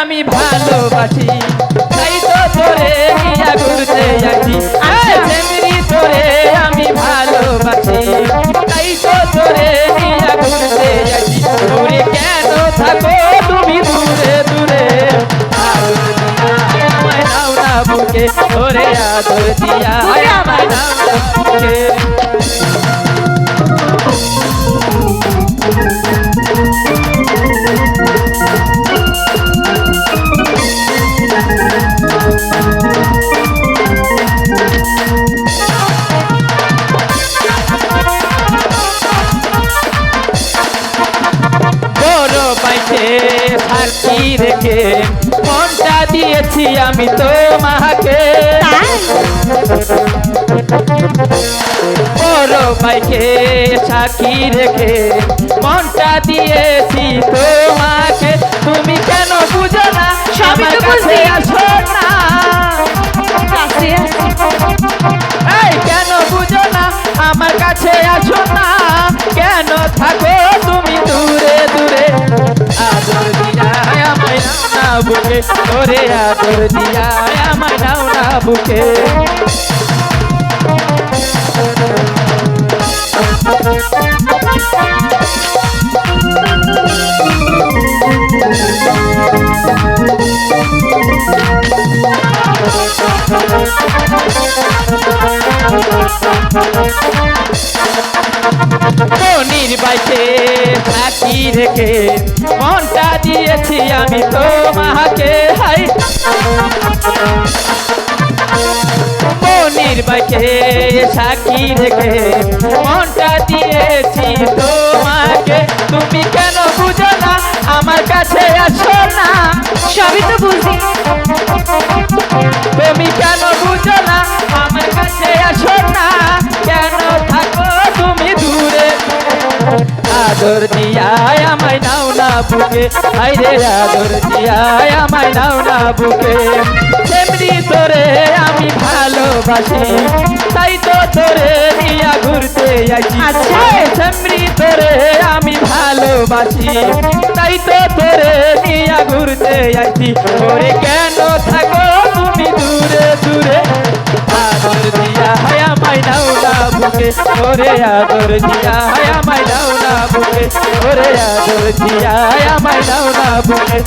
আমি ভালোবাসি। তাই তো তোরে নিয়া ঘুরতে যাচ্ছি। সেমরি তোরে আমি ভালোবাসি। তাই তো তোরে নিয়া ঘুরতে যাচ্ছি। দূরে কেন থাকো তুমি দূরে দূরে? আমায় নাও না বুকে ওরে আদর দিয়া। আমায় নাও না বুকে। সাক্ষী রেখে মনটা দিয়েছি আমি তো মাকে বড় পাইকে সাক্ষী রেখে মনটা দিয়েছি তোমাকে। তুমি কেন বুঝো না? আমার তো কাছে। আসো না। কেন বুঝো না? আমার কাছে আসো ওরে আদর দিয়া আমায় নাও না বুকে। মনির থাকি মনটা দিয়েছি আমি তো মাকে হাই। মনির বাইকে সাক্ষী রেখে মনটা দিয়েছি তোমাকে। তুমি কেন বুঝো না? আমার কাছে আসো না। সবই তো বুঝো। আদর দিয়ায় আমায় নাও না বুকে। আইরে আদর দিয়ায় আমায় নাও না বুকে। তেমনি তোরে আমি ভালোবাসি তাই তো তোরে নিয়া ঘুরতে আছি আচ্ছা। তেমনি তোরে আমি ভালোবাসি তাই তো তোরে নিয়া ঘুরতে আছি ওরে কেন থাকো তুমি দূরে দূরে? আদর দিয়া হায়া মাই নাও না বুকে। ওরে আদর দিয়া হায়া মাই নাও না বলে ওরে আদর দিয়া আমায় দাও না বুকে